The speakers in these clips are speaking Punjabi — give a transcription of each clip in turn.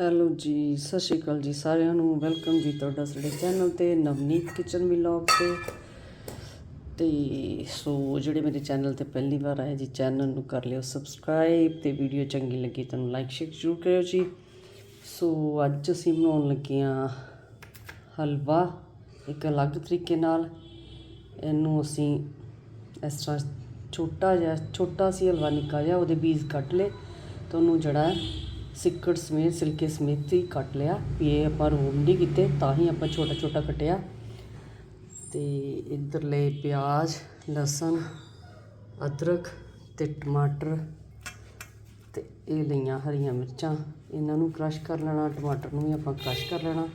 ਹੈਲੋ ਜੀ, ਸਤਿ ਸ਼੍ਰੀ ਅਕਾਲ ਜੀ ਸਾਰਿਆਂ ਨੂੰ। ਵੈਲਕਮ ਜੀ ਤੁਹਾਡਾ ਸਾਡੇ ਚੈਨਲ ਤੇ, ਨਵਨੀਤ ਕਿਚਨ ਵਲੌਗ ਤੇ। ਤੇ ਸੋ ਜਿਹੜੇ ਮੇਰੇ ਚੈਨਲ ਤੇ ਪਹਿਲੀ ਵਾਰ ਆਏ ਜੀ, ਚੈਨਲ ਨੂੰ ਕਰ ਲਿਓ ਸਬਸਕ੍ਰਾਈਬ ਤੇ ਵੀਡੀਓ ਚੰਗੀ ਲੱਗੀ ਤੁਹਾਨੂੰ ਲਾਈਕ ਸ਼ੇਅਰ ਜ਼ਰੂਰ ਕਰਿਓ ਜੀ। ਸੋ ਅੱਜ ਅਸੀਂ ਬਣਾਉਣ ਲੱਗੇ ਹਾਂ ਹਲਵਾ ਇੱਕ ਅਲੱਗ ਤਰੀਕੇ ਨਾਲ। ਇਹਨੂੰ ਅਸੀਂ ਇਸ ਤਰ੍ਹਾਂ ਛੋਟਾ ਜਿਹਾ, ਛੋਟਾ ਸੀ ਹਲਵਾ ਨਿੱਕਾ ਜਿਹਾ, ਉਹਦੇ ਬੀਜ ਕੱਟ ਲਏ ਤੇ ਉਹਨੂੰ ਜਿਹੜਾ ਸਿੱਕੜ ਸਮੇਤ, ਸਿਲਕੇ ਸਮੇਤ ਹੀ ਕੱਟ ਲਿਆ। ਵੀ ਇਹ ਆਪਾਂ ਰੋਮ ਨਹੀਂ ਕੀਤੇ, ਤਾਂ ਹੀ ਆਪਾਂ ਛੋਟਾ ਛੋਟਾ ਕੱਟਿਆ। ਤੇ ਇੱਧਰ ਪਿਆਜ਼, ਲਸਣ, ਅਦਰਕ ਤੇ ਟਮਾਟਰ ਤੇ ਇਹ ਲਈਆਂ ਹਰੀਆਂ ਮਿਰਚਾਂ। ਇਹਨਾਂ ਨੂੰ ਕ੍ਰਸ਼ ਕਰ ਲੈਣਾ, ਟਮਾਟਰ ਨੂੰ ਵੀ ਆਪਾਂ ਕ੍ਰਸ਼ ਕਰ ਲੈਣਾ।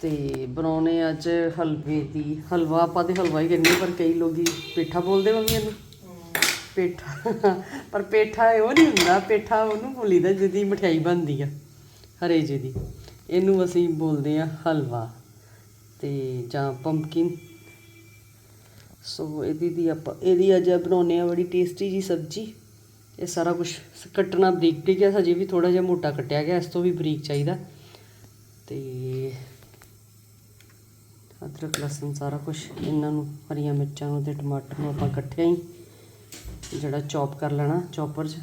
ਤੇ ਬਣਾਉਣੇ ਅੱਜ ਹਲਵੇ ਦੀ, ਹਲਵਾ ਆਪਾਂ ਤੇ ਹਲਵਾ ਹੀ ਕਹਿੰਦੇ ਪਰ ਕਈ ਲੋਕੀ ਪੇਠਾ ਬੋਲਦੇ ਮੰਮੀ ਇਹਨੂੰ। ਪੇਠਾ। ਪਰ ਪੇਠਾ ਇਹ ਉਹ ਨਹੀਂ ਹੁੰਦਾ, ਪੇਠਾ ਉਹਨੂੰ ਬੋਲੀਦਾ ਜਿਹਦੀ ਮਠਿਆਈ ਬਣਦੀ ਆ, ਹਰੇ ਜਿਹੀ ਦੀ। ਇਹਨੂੰ ਅਸੀਂ ਬੋਲਦੇ ਆ ਹਲਵਾ ਤੇ ਜਾਂ ਪੰਪਕਿਨ ਸੋ ਇਹਦੀ ਦੀ ਆਪਾਂ, ਇਹਦੀ ਅੱਜ ਬਣਾਉਨੇ ਆ ਬੜੀ ਟੇਸਟੀ ਜੀ ਸਬਜੀ। ਇਹ ਸਾਰਾ ਕੁਝ ਕੱਟਣਾ, ਬਰੀਕ ਬਰੀਕ ਹੈ ਹਜੇ ਵੀ ਥੋੜਾ ਜਿਹਾ ਮੋਟਾ ਕੱਟਿਆ ਗਿਆ, ਇਸ ਤੋਂ ਵੀ ਬਰੀਕ ਚਾਹੀਦਾ। ਤੇ ਅਦਰਕ, ਲਸਣ ਸਾਰਾ ਕੁਝ ਇਹਨਾਂ ਨੂੰ, ਹਰੀਆਂ ਮਿਰਚਾਂ ਨੂੰ ਤੇ ਟਮਾਟਰ ਨੂੰ ਆਪਾਂ ਇਕੱਠਿਆਂ ਹੀ। ਜਿਹੜਾ ਚੌਪ ਕਰ ਲੈਣਾ ਚੌਪਰ 'ਚ।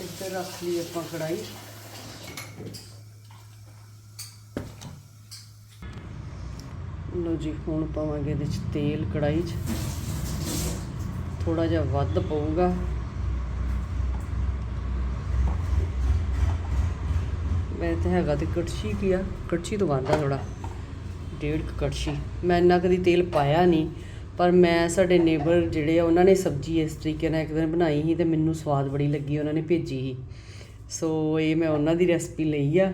ਇੱਥੇ ਰੱਖ ਲਈ ਆਪਾਂ ਕੜਾਈ ਲੋ ਜੀ, ਹੁਣ ਪਾਵਾਂਗੇ ਇਹਦੇ 'ਚ ਤੇਲ ਕੜਾਈ 'ਚ। ਥੋੜਾ ਜਿਹਾ ਵੱਧ ਪਊਗਾ। ਮੈਂ ਤਾਂ ਹੈਗਾ ਤੇ ਕੜਛੀ ਕੀ ਆ? ਕੜਛੀ ਤੋਂ ਵੱਧ ਆ ਥੋੜਾ ਡੇਢ ਕੁ ਕੜਛੀ। ਮੈਂ ਇੰਨਾ ਕਦੀ ਤੇਲ ਪਾਇਆ ਨਹੀਂ। ਪਰ ਮੈਂ ਸਾਡੇ ਨੇਬਰ ਜਿਹੜੇ ਆ, ਉਹਨਾਂ ਨੇ ਸਬਜ਼ੀ ਇਸ ਤਰੀਕੇ ਨਾਲ ਇੱਕ ਦਿਨ ਬਣਾਈ ਸੀ ਤੇ ਮੈਨੂੰ ਸਵਾਦ ਬੜੀ ਲੱਗੀ, ਉਹਨਾਂ ਨੇ ਭੇਜੀ ਸੀ। ਸੋ ਇਹ ਮੈਂ ਉਹਨਾਂ ਦੀ ਰੈਸਪੀ ਲਈ ਆ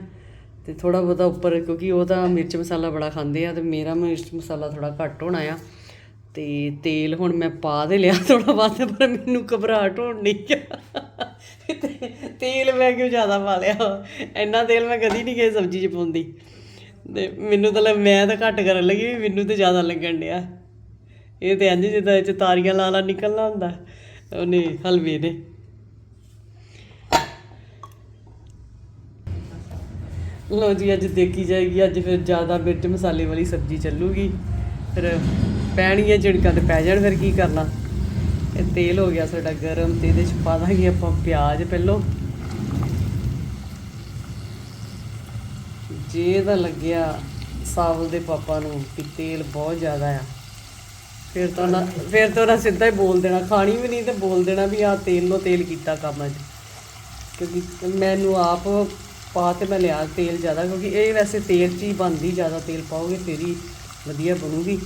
ਤੇ ਥੋੜਾ ਬਹੁਤਾ ਉੱਪਰ, ਕਿਉਂਕਿ ਉਹ ਤਾਂ ਮਿਰਚ ਮਸਾਲਾ ਬੜਾ ਖਾਂਦੇ ਆ ਤੇ ਮੇਰਾ ਮਿਰਚ ਮਸਾਲਾ ਥੋੜਾ ਘੱਟ ਹੋਣਾ ਆ ਤੇ ਤੇਲ ਹੁਣ ਮੈਂ ਪਾ ਦੇ ਲਿਆ ਥੋੜਾ ਵੱਧ, ਪਰ ਮੈਨੂੰ ਘਬਰਾਹਟ ਹੋਣ ਨਹੀਂ ਆ। ਤੇਲ ਮੈਂ ਕਿਉਂ ਜ਼ਿਆਦਾ ਪਾ ਲਿਆ? ਇੰਨਾ ਤੇਲ ਮੈਂ ਕਦੀ ਨਹੀਂ ਕਿਸੇ ਸਬਜ਼ੀ 'ਚ ਪਾਉਂਦੀ। ਤੇ ਮੈਨੂੰ ਤਾਂ ਮੈਂ ਤਾਂ ਘੱਟ ਕਰਨ ਲੱਗੀ ਵੀ ਮੈਨੂੰ ਤੇ ਜ਼ਿਆਦਾ ਲੱਗਣ ਡਿਆ। ਇਹ ਤੇ ਇੰਜ ਜਿੱਦਾਂ ਇਹ 'ਚ ਤਾਰੀਆਂ ਲਾ ਲਾ ਨਿਕਲਣਾ ਹੁੰਦਾ। ਉਹਨੇ ਹਲਵੇ ਨੇ। ਲੋ ਜੀ, ਅੱਜ ਦੇਖੀ ਜਾਏਗੀ, ਅੱਜ ਫਿਰ ਜ਼ਿਆਦਾ ਮਿਰਚ ਮਸਾਲੇ ਵਾਲੀ ਸਬਜ਼ੀ ਚੱਲੂਗੀ। ਫਿਰ ਪੈਣੀਆਂ ਝਿੜਕਾਂ ਤੇ ਪੈ ਜਾਣ, ਫਿਰ ਕੀ ਕਰਨਾ? ਇਹ ਤੇਲ ਹੋ ਗਿਆ ਸਾਡਾ ਗਰਮ, ਤੇ ਇਹਦੇ ਚ ਪਾ ਦਾਂਗੇ ਆਪਾਂ ਪਿਆਜ਼ ਪਹਿਲੋਂ। ਜੇ ਤਾਂ ਲੱਗਿਆ ਸਾਵਲ ਦੇ ਪਾਪਾ ਨੂੰ ਕਿ ਤੇਲ ਬਹੁਤ ਜ਼ਿਆਦਾ ਆ। ਫਿਰ ਤਾਂ ਨਾ ਫਿਰ ਤਾਂ ਉਹਨਾਂ ਸਿੱਧਾ ਹੀ ਬੋਲ ਦੇਣਾ, ਖਾਣੀ ਵੀ ਨਹੀਂ ਤੇ ਬੋਲ ਦੇਣਾ ਵੀ ਆ ਤੇਲ ਨੂੰ ਤੇਲ ਕੀਤਾ ਕੰਮ ਅੱਜ। ਕਿਉਂਕਿ ਮੈਨੂੰ ਆਪ ਪਾ ਤੇ ਮੈਂ ਲਿਆ ਤੇਲ ਜ਼ਿਆਦਾ, ਕਿਉਂਕਿ ਇਹ ਵੈਸੇ ਤੇਲ 'ਚ ਹੀ ਬਣਦੀ, ਜ਼ਿਆਦਾ ਤੇਲ ਪਾਓਗੇ ਫਿਰ ਹੀ ਵਧੀਆ ਬਣੂਗੀ।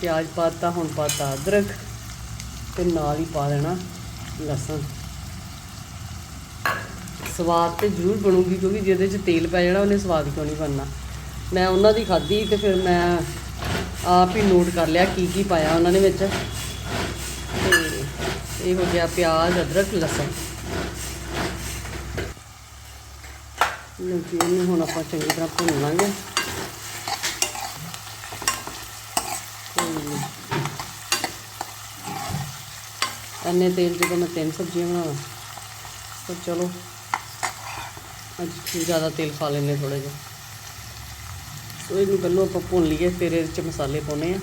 ਪਿਆਜ਼ ਪਾਤਾ, ਹੁਣ ਪਾਤਾ ਅਦਰਕ ਤੇ ਨਾਲ ਹੀ ਪਾ ਦੇਣਾ ਲਸਣ। ਸਵਾਦ ਤੇ ਜ਼ਰੂਰ ਬਣੂਗੀ, ਕਿਉਂਕਿ ਜਿਹਦੇ 'ਚ ਤੇਲ ਪੈ ਜਾਣਾ, ਉਹਨੇ ਸਵਾਦ ਕਿਉਂ ਨਹੀਂ ਬਣਨਾ। ਮੈਂ ਉਹਨਾਂ ਦੀ ਖਾਧੀ ਤੇ ਫਿਰ ਮੈਂ ਆਪ ਹੀ ਨੋਟ ਕਰ ਲਿਆ ਕੀ ਕੀ ਪਾਇਆ ਉਹਨਾਂ ਨੇ ਵਿੱਚ। ਤੇ ਇਹ ਹੋ ਗਿਆ ਪਿਆਜ਼, ਅਦਰਕ, ਲਸਣ। ਲਓ ਜੀ, ਇਹਨੂੰ ਹੁਣ ਆਪਾਂ ਚੰਗੀ ਤਰ੍ਹਾਂ ਭੁੰਨ ਲਾਂਗੇ। ਤੇ ਇੰਨੇ ਤੇਲ ਜਦੋਂ ਮੈਂ ਤਿੰਨ ਸਬਜ਼ੀਆਂ ਬਣਾਵਾਂ। ਤਾਂ ਚਲੋ, ਅੱਜ ਜ਼ਿਆਦਾ ਤੇਲ ਖਾ ਲੈਂਦੇ ਥੋੜਾ ਜਿਹਾ। ਸੋ ਇਹਨੂੰ ਪਹਿਲਾਂ ਆਪਾਂ ਭੁੰਨ ਲਈਏ, ਫਿਰ ਇਹਦੇ 'ਚ ਮਸਾਲੇ ਪਾਉਣੇ ਆ।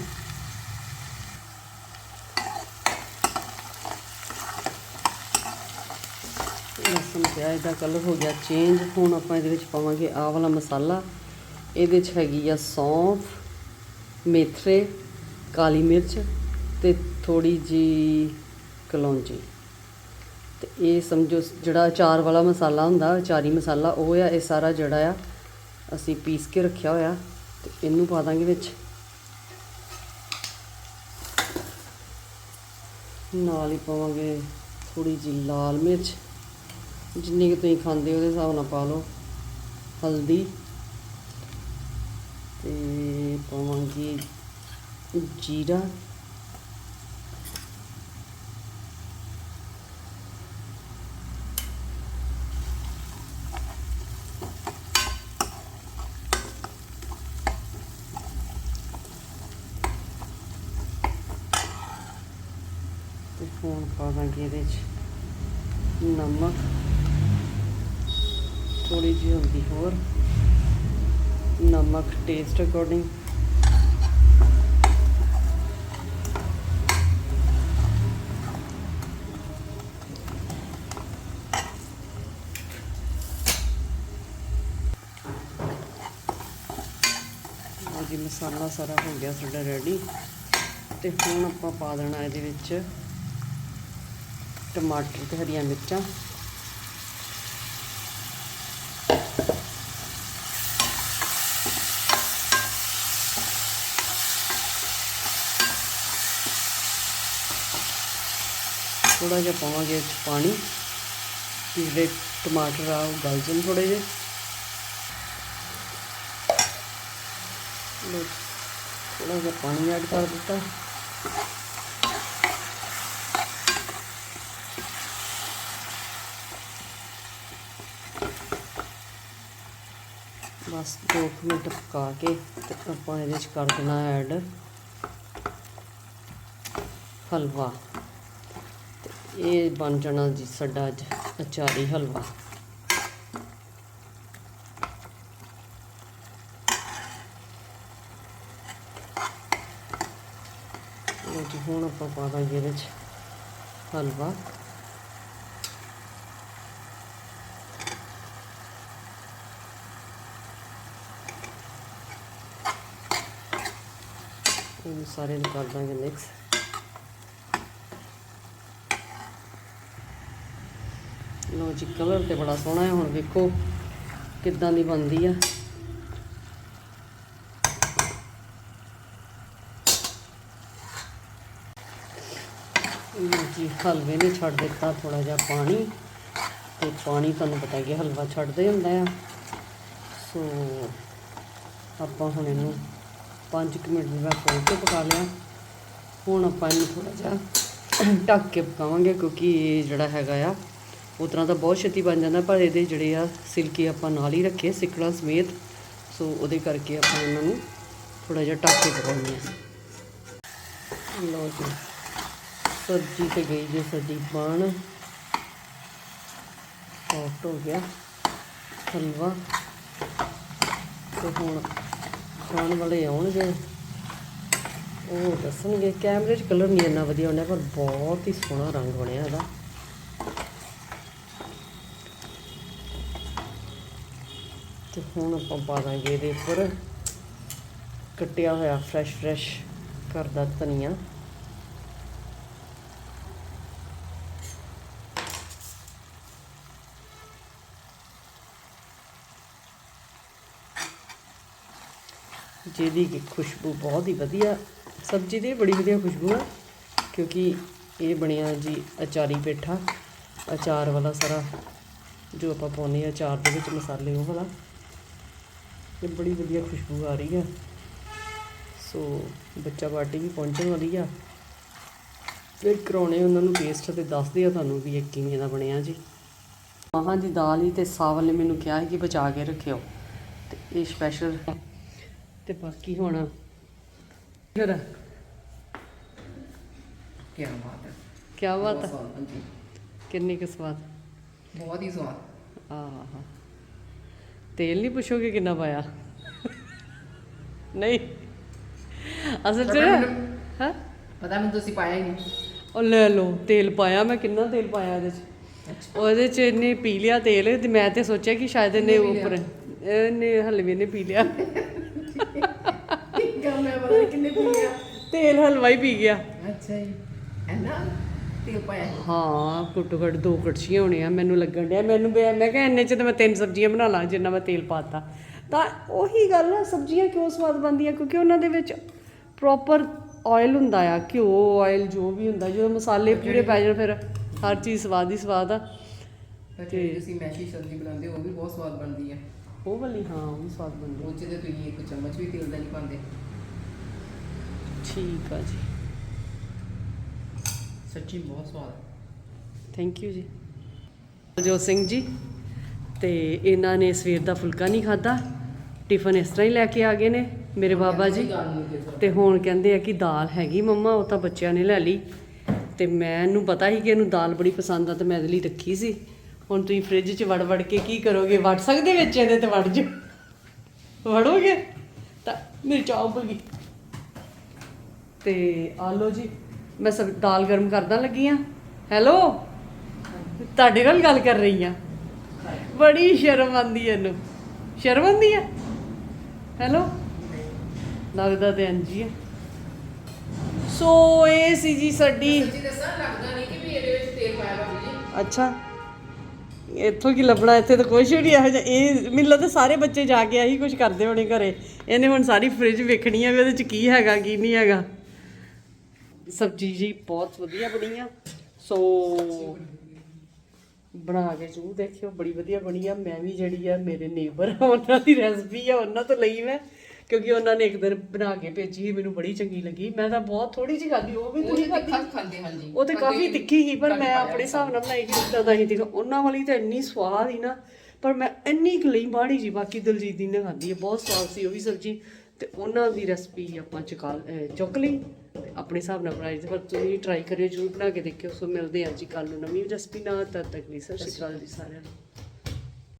ਲਸਣ, ਪਿਆਜ਼ ਦਾ ਕਲਰ ਹੋ ਗਿਆ ਚੇਂਜ ਹੁਣ ਆਪਾਂ ਇਹਦੇ ਵਿੱਚ ਪਾਵਾਂਗੇ ਆਹ ਵਾਲਾ ਮਸਾਲਾ। ਇਹਦੇ 'ਚ ਹੈਗੀ ਆ ਸੌਂਫ ਮੇਥਰੇ ਕਾਲੀ ਮਿਰਚ ਤੇ ਥੋੜੀ ਜੀ ਕਲੌਂਜੀ। ਤੇ ਇਹ ਸਮਝੋ ਜਿਹੜਾ ਅਚਾਰ ਵਾਲਾ ਮਸਾਲਾ ਹੁੰਦਾ, ਅਚਾਰੀ ਮਸਾਲਾ, ਉਹ ਆ, ਇਹ ਸਾਰਾ ਜਿਹੜਾ ਆ, ਅਸੀਂ ਪੀਸ ਕੇ ਰੱਖਿਆ ਹੋਇਆ। ਤੇ ਇਹਨੂੰ ਪਾ ਦਾਂਗੇ ਵਿੱਚ। ਨਾਲ ਹੀ ਪਾਵਾਂਗੇ ਥੋੜੀ ਜੀ ਲਾਲ ਮਿਰਚ। ਜਿੰਨੀ ਕੁ ਤੁਸੀਂ ਖਾਂਦੇ ਉਹਦੇ ਹਿਸਾਬ ਨਾਲ ਪਾ ਲਓ। ਹਲਦੀ। ਤੇ ਪਾਵਾਂਗੇ ਜੀਰਾ। ਤੇ ਹੁਣ ਪਾ ਦਾਂਗੇ ਇਹਦੇ 'ਚ। ਨਮਕ। ਥੋੜੀ ਜਿਹੀ ਹੁੰਦੀ ਹੋਰ। ਨਮਕ ਟੇਸਟ ਅਕੋਰਡਿੰਗ ਲਓ ਜੀ, ਮਸਾਲਾ ਸਾਰਾ ਹੋ ਗਿਆ ਸਾਡਾ ਰੈਡੀ ਤੇ ਹੁਣ ਆਪਾਂ ਪਾ ਦੇਣਾ ਇਹਦੇ ਵਿੱਚ ਟਮਾਟਰ ਤੇ ਹਰੀਆਂ ਮਿਰਚਾਂ। ਥੋੜਾ ਜਿਹਾ ਪਾਵਾਂਗੇ ਇਹ ਪਾਣੀ। ਜਿਹੜੇ ਟਮਾਟਰ ਆ, ਉਹ ਗਲ ਜਾਣ ਥੋੜੇ ਜਿਹੇ। ਲਓ ਥੋੜਾ ਜਿਹਾ ਪਾਣੀ ਐਡ ਕਰ ਦਿੱਤਾ। ਬਸ 2 ਮਿੰਟ ਪਕਾ ਕੇ ਤੇ ਆਪਾਂ ਇਹਦੇ ਚ ਕਰ ਦੇਣਾ ਐਡ ਹਲਵਾ। ਤੇ ਇਹ ਬਣ ਜਾਣਾ ਜੀ ਸਾਡਾ ਅੱਜ ਅਚਾਰੀ ਹਲਵਾ। ਲਓ ਜੀ, ਹੁਣ ਆਪਾਂ ਪਾ ਦਾਂਗੇ ਇਹਦੇ ਚ ਹਲਵਾ। ਇਹਨੂੰ ਸਾਰੇ ਨੂੰ ਕਰ ਦਾਂਗੇ ਮਿਕਸ ਲਓ ਜੀ ਕਲਰ ਤੇ ਬੜਾ ਸੋਹਣਾ ਹੈ, ਹੁਣ ਵੇਖੋ ਕਿੱਦਾਂ ਦੀ ਬਣਦੀ ਆ। ਲਓ ਜੀ, ਹਲਵੇ ਨੇ ਛੱਡ ਦਿੱਤਾ ਥੋੜਾ ਜਿਹਾ ਪਾਣੀ। ਤੇ ਪਾਣੀ ਤੁਹਾਨੂੰ ਪਤਾ ਹੈ ਕਿ ਹਲਵਾ ਛੱਡਦੇ ਹੁੰਦਾ ਆ। ਸੋ, ਆਪਾਂ ਹੁਣ ਇਹਨੂੰ 5 ਮਿੰਟ ਦੀ ਬਾਅਦ ਖੋਲ ਕੇ ਪਕਾ ਲਿਆ। ਹੁਣ ਆਪਾਂ ਇਹਨੂੰ ਥੋੜਾ ਜਿਹਾ ਢੱਕ ਕੇ ਪਕਾਵਾਂਗੇ ਕਿਉਂਕਿ ਇਹ ਜਿਹੜਾ ਹੈਗਾ ਆ ਉਹ ਤਰ੍ਹਾਂ ਤਾਂ ਬਹੁਤ ਛੇਤੀ ਬਣ ਜਾਂਦਾ, ਪਰ ਇਹਦੇ ਜਿਹੜੇ ਆ ਸਿਲਕੇ ਆਪਾਂ ਨਾਲ ਹੀ ਰੱਖੇ, ਸਿੱਕੜਾਂ ਸਮੇਤ। ਸੋ ਉਹਦੇ ਕਰਕੇ ਆਪਾਂ ਇਹਨਾਂ ਨੂੰ ਥੋੜਾ ਜਿਹਾ ਢੱਕ ਕੇ ਪਕਾਉਂਦੇ ਹਾਂ। ਲਓ ਜੀ, ਸਬਜ਼ੀ ਤੇ ਗਈ ਜੇ ਸਾਡੀ ਬਣ। ਸੌਫਟ ਹੋ ਗਿਆ, ਹਲਵਾ। ਤੇ ਹੁਣ ਖਾਣ ਵਾਲੇ ਆਉਣਗੇ। ਉਹ ਦੱਸਣਗੇ, ਕੈਮਰੇ 'ਚ ਕਲਰ ਨਹੀਂ ਇੰਨਾ ਵਧੀਆ ਹੁੰਦਾ ਪਰ ਬਹੁਤ ਹੀ ਸੋਹਣਾ ਰੰਗ ਬਣਿਆ ਇਹਦਾ। ਤੇ ਹੁਣ ਆਪਾਂ ਪਾ ਦਾਂਗੇ ਇਹਦੇ ਉੱਪਰ। ਕੱਟਿਆ ਹੋਇਆ ਫਰੈਸ਼ ਫਰੈਸ਼ ਘਰ ਦਾ ਧਨੀਆ। ਜਿਹਦੀ ਕਿ ਖੁਸ਼ਬੂ ਬਹੁਤ ਹੀ ਵਧੀਆ ਸਬਜ਼ੀ ਦੀ ਬੜੀ ਵਧੀਆ ਖੁਸ਼ਬੂ ਆ, ਕਿਉਂਕਿ ਇਹ ਬਣਿਆ ਜੀ ਅਚਾਰੀ ਪੇਠਾ, ਅਚਾਰ ਵਾਲਾ ਸਾਰਾ ਜੋ ਆਪਾਂ ਪਾਉਂਦੇ ਆ ਅਚਾਰ ਦੇ ਵਿੱਚ ਮਸਾਲੇ ਉਹ ਵਾਲਾ। ਇਹ ਬੜੀ ਵਧੀਆ ਖੁਸ਼ਬੂ ਆ ਰਹੀ ਆ। ਸੋ ਬੱਚਾ ਪਾਰਟੀ ਵੀ ਪਹੁੰਚਣ ਵਾਲੀ ਆ। ਫਿਰ ਕਰਾਉਣੇ ਉਹਨਾਂ ਨੂੰ ਟੇਸਟ ਤੇ ਦੱਸਦੇ ਆ ਤੁਹਾਨੂੰ ਵੀ ਇਹ ਕਿਵੇਂ ਦਾ ਬਣਿਆ ਜੀ। ਮਾਹਾਂ ਦੀ ਦਾਲ ਹੀ ਤੇ ਸਾਵਲ ਨੇ ਮੈਨੂੰ ਕਿਹਾ ਸੀ ਕਿ ਬਚਾ ਕੇ ਰੱਖਿਓ। ਤੇ ਇਹ ਸਪੈਸ਼ਲ ਤੇ ਬਾਕੀ ਹੁਣ ਫਿਰ ਕੀ ਬਾਤ ਹੈ। ਕੀ ਬਾਤ ਕਿੰਨੀ ਕੁ ਸਵਾਦ। ਬਹੁਤ ਹੀ ਸਵਾਦ। ਆਹਾ। ਤੇਲ ਨਹੀਂ ਪੁੱਛੋਗੇ ਕਿੰਨਾ ਪਾਇਆ? ਨਹੀਂ। ਅਸਲ ਚ ਹਾਂ? ਪਤਾ ਮੈਨੂੰ ਤੁਸੀਂ ਪਾਇਆ ਹੀ ਨਹੀਂ। ਉਹ ਲੈ ਲਓ ਤੇਲ ਪਾਇਆ ਮੈਂ ਕਿੰਨਾ ਤੇਲ ਪਾਇਆ ਇਹਦੇ ਚ। ਉਹਦੇ ਚ ਇਹਨੇ ਪੀ ਲਿਆ ਤੇਲ ਤੇ ਮੈਂ ਤੇ ਸੋਚਿਆ ਕਿ ਸ਼ਾਇਦ ਇਹਨੇ ਉੱਪਰ ਇਹਨੇ ਹਲਵੇ ਨੇ ਪੀ ਲਿਆ ਗੱਲ ਮੈਂ ਪਤਾ ਨਹੀਂ ਕਿੰਨੇ ਪੀ ਗਿਆ ਤੇਲ ਹਲਵਾ ਹੀ ਪੀ ਗਿਆ। ਅੱਛਾ ਜੀ। ਐਨਾ ਤੇਲ ਪਾਇਆ ਹੈ। ਹਾਂ ਘੱਟੋ ਘੱਟ ਦੋ ਕੜਛੀਆਂ ਹੋਣੀਆਂ ਮੈਨੂੰ ਲੱਗਣ ਡਿਆ। ਮੈਨੂੰ ਮੈਂ ਮੈਂ ਕਿਹਾ ਇੰਨੇ ਚ ਤਾਂ ਮੈਂ ਤਿੰਨ ਸਬਜ਼ੀਆਂ ਬਣਾ ਲਾਂ ਜਿੰਨਾ ਮੈਂ ਤੇਲ ਪਾਤਾ। ਤਾਂ ਉਹੀ ਗੱਲ ਆ ਸਬਜ਼ੀਆਂ ਕਿਉਂ ਸਵਾਦ ਬਣਦੀਆਂ? ਕਿਉਂਕਿ ਉਹਨਾਂ ਦੇ ਵਿੱਚ ਪ੍ਰੋਪਰ ਆਇਲ ਹੁੰਦਾ ਆ ਘਿਓ ਆਇਲ ਜੋ ਵੀ ਹੁੰਦਾ ਜਦੋਂ ਮਸਾਲੇ ਪੂਰੇ ਪੈ ਜਾਣ ਫਿਰ ਹਰ ਚੀਜ਼ ਸਵਾਦ ਹੀ ਸਵਾਦ ਆ। ਪਰ ਜਿਹੜੀ ਤੁਸੀਂ ਮੈਸ਼ੀ ਸਬਜ਼ੀ ਬਣਾਉਂਦੇ ਹੋ ਉਹ ਵੀ ਬਹੁਤ ਸਵਾਦ ਬਣਦੀ ਹੈ ਉਹ ਵਾਲੀ ਹਾਂ ਉਹ ਵੀ ਸਵਾਦ ਬਣਦੀ ਉਹ 'ਚ ਤੇ ਤੁਸੀਂ ਇੱਕ ਚਮਚ ਵੀ ਤੇਲ ਦਾ ਨਹੀਂ ਪਾਉਂਦੇ। ਠੀਕ ਆ ਜੀ। ਸੱਚੀ ਬਹੁਤ ਸਵਾਦ ਥੈਂਕ ਯੂ ਜੀ। ਜੋ ਸਿੰਘ ਜੀ ਤੇ ਇਹਨਾਂ ਨੇ ਸਵੇਰ ਦਾ ਫੁਲਕਾ ਨਹੀਂ ਖਾਦਾ ਟਿਫਨ ਇਸ ਤਰ੍ਹਾਂ ਹੀ ਲੈ ਕੇ ਆ ਗਏ ਨੇ ਮੇਰੇ ਬਾਬਾ ਜੀ। ਤੇ ਹੁਣ ਕਹਿੰਦੇ ਆ ਕਿ ਦਾਲ ਹੈਗੀ ਮੰਮਾ ਉਹ ਤਾਂ ਬੱਚਿਆਂ ਨੇ ਲੈ ਲਈ। ਤੇ ਮੈਨੂੰ ਪਤਾ ਸੀ ਕਿ ਇਹਨੂੰ ਦਾਲ ਬੜੀ ਪਸੰਦ ਆ ਤੇ ਮੈਂ ਇਹਦੇ ਲਈ ਰੱਖੀ ਸੀ। ਹੁਣ ਤੁਸੀਂ ਫ੍ਰਿਜ 'ਚ ਵੜ ਵੜ ਕੇ ਕੀ ਕਰੋਗੇ? ਵੜ ਸਕਦੇ ਵਿੱਚ ਇਹਦੇ ਤੇ ਵੜ ਜਾ ਵੜੋਗੇ? ਤਾਂ ਮੇਰੀ ਚਾਹ ਉੱਬਲ ਗਈ। ਤੇ ਆ ਲਓ ਜੀ ਮੈਂ ਸਬ ਦਾਲ ਗਰਮ ਕਰਦਾ ਲੱਗੀ ਆ। ਹੈਲੋ? ਤੁਹਾਡੇ ਨਾਲ ਗੱਲ ਕਰ ਰਹੀ ਆ। ਬੜੀ ਸ਼ਰਮ ਆਂਦੀ ਇਹਨੂੰ। ਸ਼ਰਮ ਆਂਦੀ ਆ ਹੈਲੋ? ਲੱਗਦਾ ਤੇ ਅੰਜੀ ਆ ਸੋ ਇਹ ਸੀ ਜੀ ਸਾਡੀ ਜੀ ਦੱਸਾਂ ਲੱਗਦਾ ਨਹੀਂ ਕਿ ਵੀ ਇਹਦੇ ਵਿੱਚ ਤੇਲ ਪਾਇਆ ਵਾ ਜੀ ਅੱਛਾ। ਇੱਥੋਂ ਕੀ ਲੱਭਣਾ ਇੱਥੇ ਤਾਂ ਕੁਝ ਵੀ ਨਹੀਂ ਇਹੋ ਜਿਹਾ ਇਹ ਮੈਨੂੰ ਲੱਗਦਾ ਸਾਰੇ ਬੱਚੇ ਜਾ ਕੇ ਆਹੀ ਕੁਝ ਕਰਦੇ ਹੋਣੇ ਘਰੇ। ਇਹਨੇ ਹੁਣ ਸਾਰੀ ਫ੍ਰਿਜ ਵੇਖਣੀ ਆ ਵੀ ਉਹਦੇ ਚ ਕੀ ਹੈਗਾ ਕੀ ਨਹੀਂ ਹੈਗਾ। ਸਬਜੀ ਜੀ ਬਹੁਤ ਵਧੀਆ ਬਣੀ ਆ। ਸੋ ਬਣਾ ਕੇ ਜ਼ਰੂਰ ਦੇਖਿਓ ਬੜੀ ਵਧੀਆ ਬਣੀ ਆ। ਮੈਂ ਵੀ ਜਿਹੜੀ ਆ ਮੇਰੇ ਨੇਬਰ ਉਹਨਾਂ ਦੀ ਰੈਸਪੀ ਆ ਉਹਨਾਂ ਤੋਂ ਲਈ ਮੈਂ ਕਿਉਂਕਿ ਉਹਨਾਂ ਨੇ ਇੱਕ ਦਿਨ ਬਣਾ ਕੇ ਭੇਜੀ ਮੈਨੂੰ ਬੜੀ ਚੰਗੀ ਲੱਗੀ। ਮੈਂ ਤਾਂ ਬਹੁਤ ਥੋੜੀ ਜਿਹੀ ਖਾਧੀ ਉਹ ਵੀ ਉਹ ਥੋੜੀ ਤੇ ਖਾਧੀ? ਤਿੱਖਾ ਖਾਂਦੇ ਹਾਂ ਜੀ ਉਹ ਤੇ ਕਾਫੀ ਤਿੱਖੀ ਸੀ ਪਰ ਮੈਂ ਆਪਣੇ ਹਿਸਾਬ ਨਾਲ ਬਣਾਈ ਕਿ ਇਦਾਂ ਦਾ ਹੀ ਸੀਗਾ ਉਹਨਾਂ ਵਾਲੀ ਤਾਂ ਇੰਨੀ ਸਵਾਦ ਸੀ ਨਾ ਪਰ ਮੈਂ ਇੰਨੀ ਕੁ ਲਈ ਮਾੜੀ ਜੀ ਬਾਕੀ ਦਲਜੀਤ ਦੀ ਨੇ ਖਾਧੀ ਹੈ ਬਹੁਤ ਸਵਾਦ ਸੀ ਉਹ ਵੀ ਸਬਜੀ। ਤੇ ਉਹਨਾਂ ਦੀ ਰੈਸਪੀ ਆਪਾਂ ਚੁਕਾ ਚੁੱਕ ਲਈ ਆਪਣੇ ਹਿਸਾਬ ਨਾਲ ਬਣਾਈ ਪਰ ਤੁਸੀਂ ਟਰਾਈ ਕਰਿਓ, ਜਰੂਰ ਬਣਾ ਕੇ ਦੇਖਿਓ। ਸੋ ਮਿਲਦੇ ਹਾਂ ਜੀ ਕੱਲ ਨੂੰ ਨਵੀਂ ਰੈਸਪੀ ਨਾਲ, ਤਦ ਤੱਕ ਲਈ ਸਤਿ ਸ਼੍ਰੀ ਅਕਾਲ ਜੀ ਸਾਰਿਆਂ ਨੂੰ।